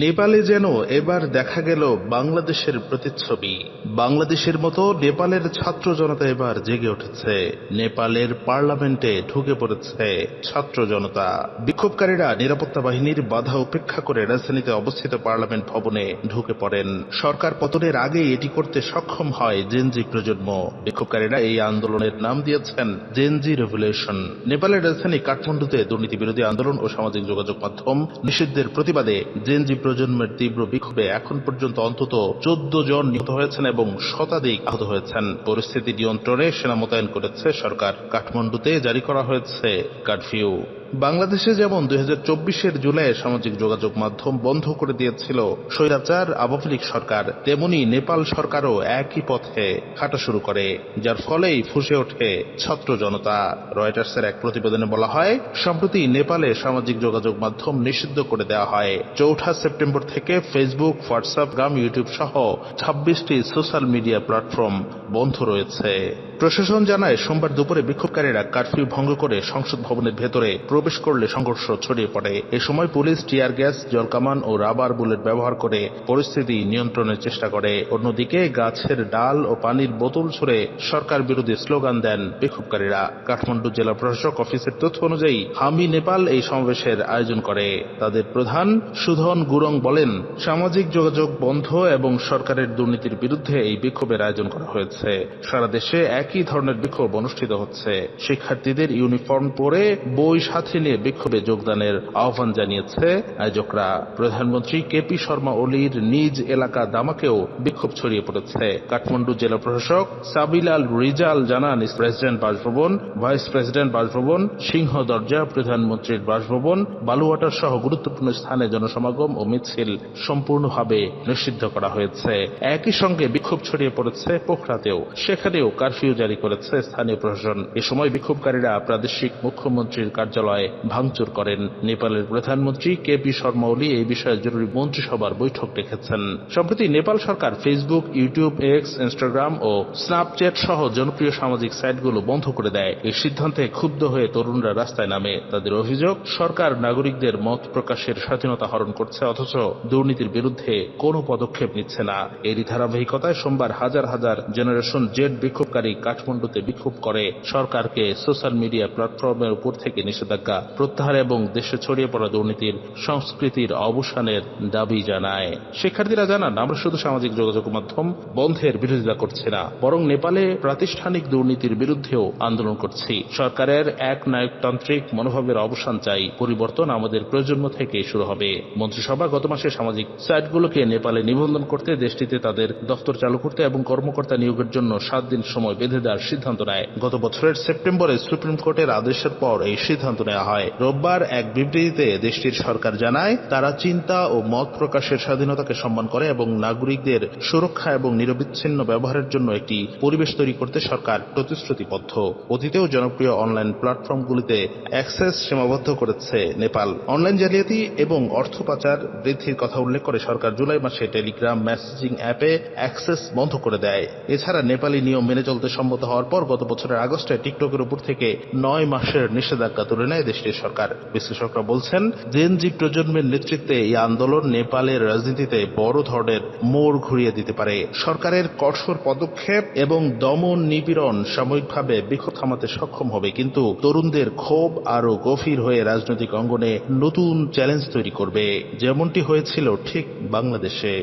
নেপালে যেন এবার দেখা গেল বাংলাদেশের প্রতিচ্ছবি। বাংলাদেশের মতো নেপালের ছাত্র জনতা এবার জেগে উঠেছে। নেপালের পার্লামেন্টে ঢুকে পড়েছে ছাত্র জনতা। বিক্ষোভকারীরা নিরাপত্তা বাহিনীর বাধা উপেক্ষা করে রাজধানীতে অবস্থিত পার্লামেন্ট ভবনে ঢুকে পড়েন। সরকার পতনের আগেই এটি করতে সক্ষম হয় জেনজি প্রজন্ম। বিক্ষোভকারীরা এই আন্দোলনের নাম দিয়েছেন জেনজি রেভলিউশন নেপালের রাজধানী কাঠমান্ডুতে দুর্নীতি বিরোধী আন্দোলন ও সামাজিক যোগাযোগ মাধ্যম নিষিদ্ধের প্রতিবাদে জেনজি প্রজন্মের তীব্র বিক্ষোভে এখন পর্যন্ত অন্তত চোদ্দ জন নিহত হয়েছেন এবং শতাধিক আহত হয়েছেন। পরিস্থিতি নিয়ন্ত্রণে সেনা মোতায়েন করেছে সরকার। কাঠমান্ডুতে জারি করা হয়েছে কারফিউ। বাংলাদেশে যেমন দুই হাজার চব্বিশের জুলাইয়ে সামাজিক যোগাযোগ মাধ্যম বন্ধ করে দিয়েছিল স্বৈরাচার আওয়ামী সরকার, তেমনি নেপাল সরকারও একই পথে হাঁটা শুরু করে, যার ফলেই ফুসে ওঠে ছাত্র জনতা। রয়টার্সের এক প্রতিবেদনে বলা হয়, সম্প্রতি নেপালে সামাজিক যোগাযোগ মাধ্যম নিষিদ্ধ করে দেওয়া হয়। চৌঠা সেপ্টেম্বর থেকে ফেসবুক, হোয়াটসঅ্যাপ, গ্রাম, ইউটিউব সহ ছাব্বিশটি সোশ্যাল মিডিয়া প্ল্যাটফর্ম বন্ধ রয়েছে। প্রশাসন জানায়, সোমবার দুপুরে বিক্ষোভকারীরা কারফিউ ভঙ্গ করে সংসদ ভবনের ভেতরে প্রবেশ করলে সংঘর্ষ ছড়িয়ে পড়ে। এ সময় পুলিশ, টিয়ার গ্যাস, জলকামান ও রাবার বুলেট ব্যবহার করে পরিস্থিতি নিয়ন্ত্রণের চেষ্টা করে। অন্যদিকে গাছের ডাল ও পানির বোতল ছুড়ে সরকার বিরোধী স্লোগান দেন বিক্ষোভকারীরা। কাঠমান্ডু জেলা প্রশাসক অফিসের তথ্য অনুযায়ী, হামি নেপাল এই সমাবেশের আয়োজন করে। তাদের প্রধান সুধন গুরং বলেন, সামাজিক যোগাযোগ বন্ধ এবং সরকারের দুর্নীতির বিরুদ্ধে এই বিক্ষোভের আয়োজন করা হয়েছে। সারা দেশে একই ধরনের বিক্ষোভ অনুষ্ঠিত হচ্ছে? শিক্ষার্থীদের ইউনিফর্ম পরে বই সাথে নিয়ে বিক্ষোভে যোগদানের আহ্বান জানিয়েছে আয়োজকরা। প্রধানমন্ত্রী কেপি শর্মা ওলির নিজ এলাকা দামাকেও বিক্ষোভ ছড়িয়ে পড়েছে। কাঠমান্ডু জেলা প্রশাসক সাবিলাল রিজাল জানান, প্রেসিডেন্ট বাসভবন, ভাইস প্রেসিডেন্ট বাসভবন, সিংহ দরজা, প্রধানমন্ত্রীর বাসভবন, বালুয়াটার সহ গুরুত্বপূর্ণ স্থানে জনসমাগম ও মিছিল সম্পূর্ণভাবে নিষিদ্ধ করা হয়েছে। একই সঙ্গে বিক্ষোভ ছড়িয়ে পড়েছে পোখরাতেও। সেখানেও কারফিউ জারি করেছে স্থানীয় প্রশাসন। এ সময় বিক্ষোভকারীরা প্রাদেশিক মুখ্যমন্ত্রীর কার্যালয়ে ভাঙচুর করেন। নেপালের প্রধানমন্ত্রী কে পি শর্মা ওলি এই বিষয়ে জরুরি মন্ত্রিসভার বৈঠক ডেকেছেন। সম্প্রতি নেপাল সরকার ফেসবুক, ইউটিউব, এক্স, ইনস্টাগ্রাম ও স্ন্যাপচ্যাট সহ জনপ্রিয় সামাজিক সাইটগুলো বন্ধ করে দেয়। এই সিদ্ধান্তে ক্ষুব্ধ হয়ে তরুণরা রাস্তায় নামে। তাদের অভিযোগ, সরকার নাগরিকদের মত প্রকাশের স্বাধীনতা হরণ করছে, অথচ দুর্নীতির বিরুদ্ধে কোনো পদক্ষেপ নিচ্ছে না। এরই ধারাবাহিকতায় সোমবার হাজার হাজার জেনারেশন জেড বিক্ষোভকারী কাঠমান্ডুতে বিক্ষোভ করে সরকারকে সোশ্যাল মিডিয়া প্ল্যাটফর্মের উপর থেকে নিষেধাজ্ঞা প্রত্যাহার এবং দেশে ছড়িয়ে পড়া দুর্নীতির সংস্কৃতির অবসানের দাবি জানায়। শিক্ষার্থীরা জানান, আমরা শুধু সামাজিক যোগাযোগ মাধ্যম বন্ধের বিরোধিতা করছি না, বরং নেপালে প্রাতিষ্ঠানিক দুর্নীতির বিরুদ্ধেও আন্দোলন করছি। সরকারের এক নায়কতান্ত্রিক মনোভাবের অবসান চাই, পরিবর্তন আমাদের প্রজন্ম থেকে শুরু হবে। মন্ত্রিসভা গত মাসে সামাজিক সাইটগুলোকে নেপালে নিবন্ধন করতে, দেশটিতে তাদের দপ্তর চালু করতে এবং কর্মকর্তা নিয়োগের জন্য সাত দিন সময় বেঁধে দেওয়ার সিদ্ধান্ত নেয়। গত বছরের সেপ্টেম্বরে সুপ্রিম কোর্টের আদেশের পর এই সিদ্ধান্ত নেওয়া হয়। রোববার এক বিবৃতিতে দেশটির সরকার জানায়, তারা চিন্তা ও মত প্রকাশের স্বাধীনতাকে সম্মান করে এবং নাগরিকদের সুরক্ষা এবং নিরবিচ্ছিন্ন ব্যবহারের জন্য একটি পরিবেশ তৈরি করতে সরকার প্রতিশ্রুতিবদ্ধ। অতীতেও জনপ্রিয় অনলাইন প্ল্যাটফর্মগুলিতে অ্যাক্সেস সীমাবদ্ধ করেছে নেপাল। অনলাইন জালিয়াতি এবং অর্থ পাচার বৃদ্ধির কথা উল্লেখ করে সরকার জুলাই মাসে টেলিগ্রাম মেসেজিং অ্যাপে অ্যাক্সেস বন্ধ করে দেয়। এছাড়া নেপালি নিয়ম মেনে চলতে সম্মত হওয়ার পর গত বছরের আগস্টে টিকটকের উপর থেকে নয় মাসের নিষেধাজ্ঞা তুলে নেয় দেশটির সরকার। বিশ্লেষকরা বলছেন, জেনজি প্রজন্মের নেতৃত্বে এই আন্দোলন নেপালের রাজনীতিতে বড় ধরনের মোড় ঘুরিয়ে দিতে পারে। সরকারের কঠোর পদক্ষেপ এবং দমন নিপীড়ন সাময়িকভাবে বিক্ষোভ থামাতে সক্ষম হবে, কিন্তু তরুণদের ক্ষোভ আরও গভীর হয়ে রাজনৈতিক অঙ্গনে নতুন চ্যালেঞ্জ তৈরি করবে। যেমনটি হয়েছিল ঠিক বাংলাদেশে।